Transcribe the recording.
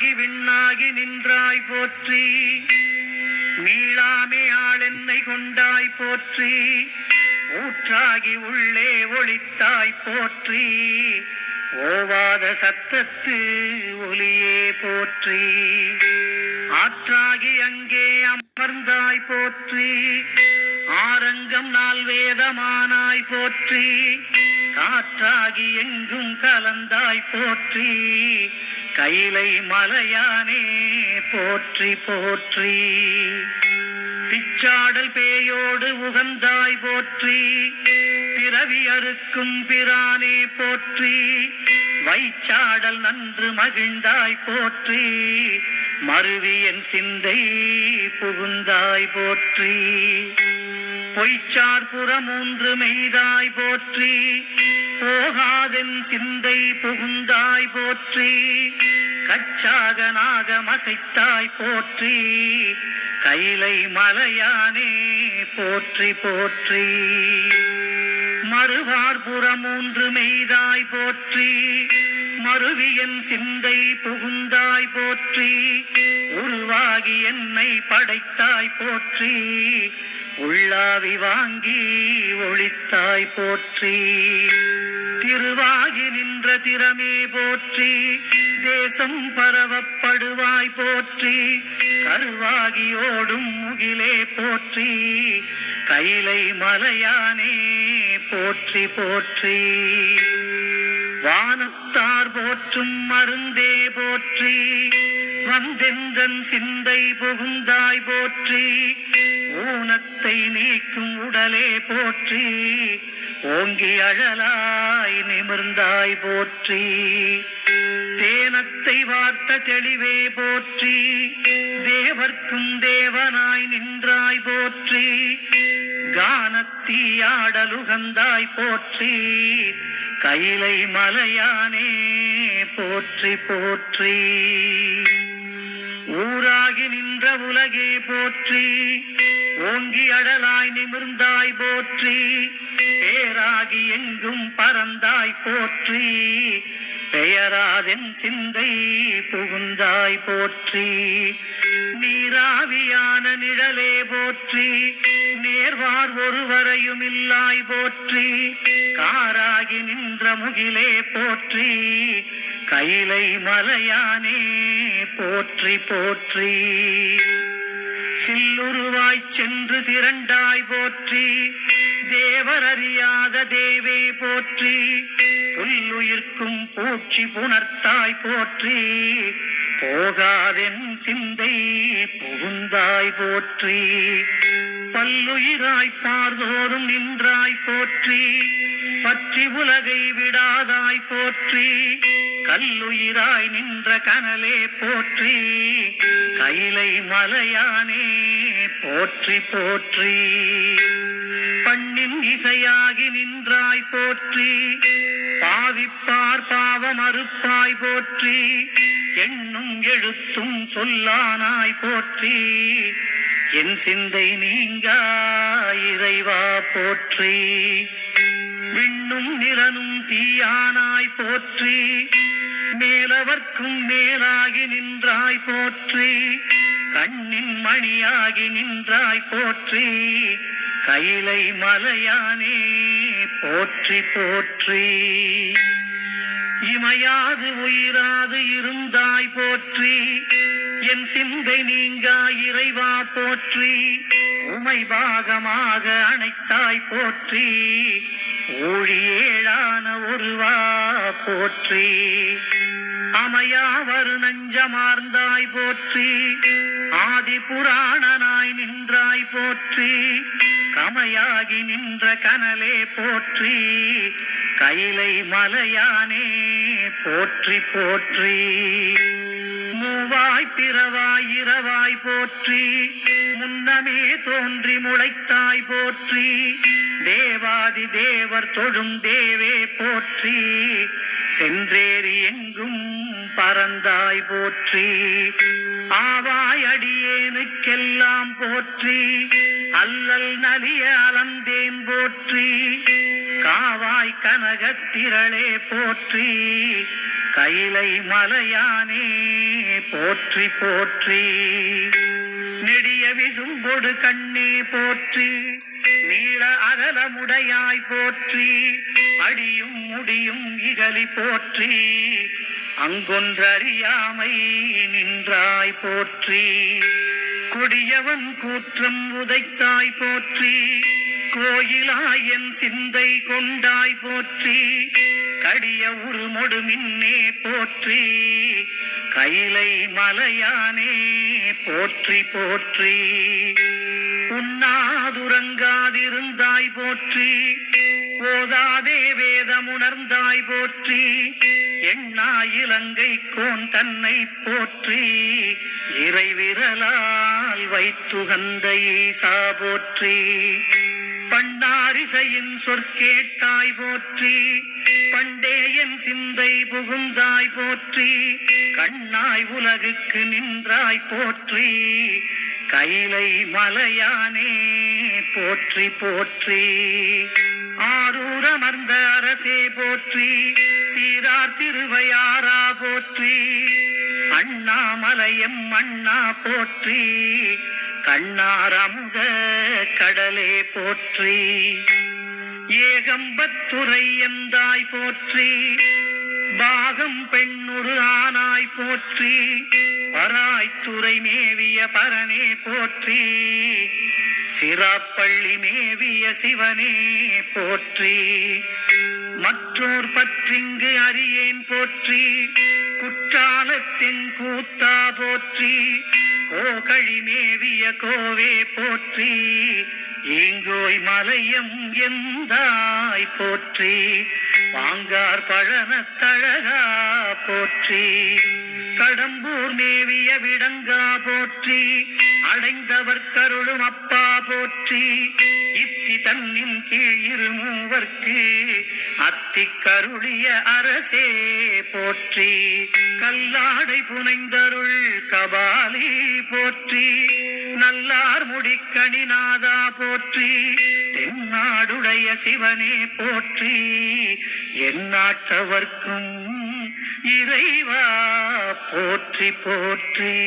மண்ணாகி விண்ணாகி நின்றாய் போற்றி. மீளாமே ஆளென்னை கொண்டாய் போற்றி. ஊற்றாகி உள்ளே ஒளித்தாய் போற்றி. ஓவாத சத்தத்து ஒளியே போற்றி. ஆற்றாகி அங்கே அமர்ந்தாய் போற்றி. ஆரங்கம் நாள் வேதமானாய் போற்றி. காற்றாகி எங்கும் கலந்தாய் போற்றி. கைலை மலையானே போற்றி போற்றி. பிச்சாடல் பேயோடு உகந்தாய் போற்றி. பிறவி அறுக்கும் பிரானே போற்றி. வைச்சாடல் நன்று மகிழ்ந்தாய் போற்றி. மருவியன் சிந்தை புகுந்தாய் போற்றி. பொய்ச்சார் புறமூன்று மெய்தாய் போற்றி. போகாதென் சிந்தை புகுந்தாய் போற்றி கச்சாக நாகமசைத்தாய் போற்றி கைலை மலையானே போற்றி போற்றி. மறுவார் புறமூன்று மெய்தாய் போற்றி மறுவியன் சிந்தை புகுந்தாய் போற்றி உருவாகி என்னை படைத்தாய் போற்றி உள்ளாவி வாங்கி ஒளித்தாய் போற்றி. திருவாகி நின்ற திறமே போற்றி. தேசம் பரவப்படுவாய் போற்றி. கருவாகி ஓடும் முகிலே போற்றி. கைலை மலையானே போற்றி போற்றி. வானத்தார் போற்றும் மருந்தே போற்றி. வந்தெந்தன் சிந்தை புகுந்தாய் போற்றி ஊனத்தை நீக்கும் உடலே போற்றி ஓங்கி அழலாய் நிமிர்ந்தாய் போற்றி. தேனத்தை வார்த்த தெளிவே போற்றி தேவர்க்கும் தேவனாய் நின்றாய் போற்றி கானத்தீயாடலுகந்தாய் போற்றி கைலை மலையானே போற்றி போற்றி. ஊராகி நின்ற உலகே போற்றி ஓங்கி அடலாய் நிமிர்ந்தாய் போற்றி பேராகி எங்கும் பறந்தாய் போற்றி பெயராதென் சிந்தை புகுந்தாய் போற்றி நீராவியான நிழலே போற்றி நேர்வார் ஒருவரையும் இல்லாய் போற்றி காராகி நின்ற முகிலே போற்றி கைலை மலையானே போற்றி போற்றி. சில்லுருவாய் சென்று திரண்டாய் போற்றி தேவர் அறியாத தேவே போற்றி. புல்லுயிர்க்கும் பூச்சி புணர்த்தாய் போற்றி போகாதென் சிந்தை புகுந்தாய் போற்றி. பல்லுயிராய் பார்தோறும் நின்றாய் போற்றி. பற்றி உலகை விடாதாய் போற்றி கல்லுயிராய் நின்ற கனலே போற்றி கைலை மலையானே போற்றி போற்றி. பண்ணின் இசையாகி நின்றாய் போற்றி பாவிப்பார் பாவம் அறுப்பாய் போற்றி எண்ணும் எழுத்தும் சொல்லானாய் போற்றி. என் சிந்தை நீங்கா இறைவா போற்றி. நிலனும் தீயானாய் போற்றி மேலவர்க்கும் மேலாகி நின்றாய் போற்றி கண்ணின் மணியாகி நின்றாய் போற்றி கைலை மலையானே போற்றி போற்றி. இமையாது உயிராது இருந்தாய் போற்றி என் சிந்தை நீங்கா இறைவா போற்றி உமை பாகமாக அணைத்தாய் போற்றி. ஊழியேழான ஒருவா போற்றி அமையாவரு நஞ்சமார்ந்தாய் போற்றி ஆதி புராணனாய் நின்றாய் போற்றி கமையாகி நின்ற கனலே போற்றி கைலை மலையானே போற்றி போற்றி. பூவாய் பிறவாய் இரவாய் போற்றி முன்னமே தோன்றி முளைத்தாய் போற்றி தேவாதி தேவர் தொழும் தேவே போற்றி சென்றேறி எங்கும் பறந்தாய் போற்றி ஆவாய் அடியேனுக்கெல்லாம் போற்றி அல்லல் நலிய அலந்தேன் போற்றி காவாய் கனகத்திரளே போற்றி கைலை மலையானே போற்றி போற்றி. நெடிய விசும்பொடு கண்ணே போற்றி. நீள அகலமுடையாய் போற்றி. அடியும் முடியும் இகலி போற்றி. அங்கொன்றறியாமை நின்றாய் போற்றி. கொடியவன் கூற்றம் உதைத்தாய் போற்றி. கோயிலாயன் சிந்தை கொண்டாய் போற்றி. கடிய உருமொடு மின்னே போற்றி கைலை மலையானே போற்றி போற்றி. உண்ணாதுறங்காதிருந்தாய் போற்றி போதாதே வேதமுணர்ந்தாய் போற்றி. எண்ணா இலங்கை கோன் தன்னை போற்றி இறைவிரலால் வைத்துகந்த ஈசா போற்றி. பண்ணாரிசையின் சொற்கேட்டாய் போற்றி பண்டேயன் சிந்தை புகுந்தாய் போற்றி. கண்ணாய் உலகுக்கு நின்றாய் போற்றி. கைலை மலையானே போற்றி போற்றி. ஆரூரமர்ந்த அரசே போற்றி. சீரார் திருவையாரா போற்றி. அண்ணாமலையம் அண்ணா போற்றி. கண்ணார் அமுத கடலே போற்றி. ஏகம்பத்துறை எந்தாய் போற்றி பாகம் பெண்ணுரு ஆனாய் போற்றி பராய்த்துறை மேவிய பரனே போற்றி சிராப்பள்ளி மேவிய சிவனே போற்றி. மற்றோர் பற்றிங்கு அறியேன் போற்றி குற்றாலத்தின் கூத்தா போற்றி கோகழி மேவிய கோவே போற்றி. ஈங்கோய் மலையம் எந்தாய் போற்றி வாங்கார் பழனத்தழகா போற்றி கடம்பூர் மேவிய விடங்கா போற்றி அடைந்தவர் கருளும் அப்பா போற்றி இப்ப தன்னின் கீழ் இருமூவர்க்கு அத்தி கருளிய அரசே போற்றி. கல்லாடை புனைந்தருள் கபாலி போற்றி. நல்லார் முடிக்கணிநாதா போற்றி. தென்னாடுடைய சிவனே போற்றி. எந்நாட்டவர்க்கும் இறைவா போற்றி போற்றி.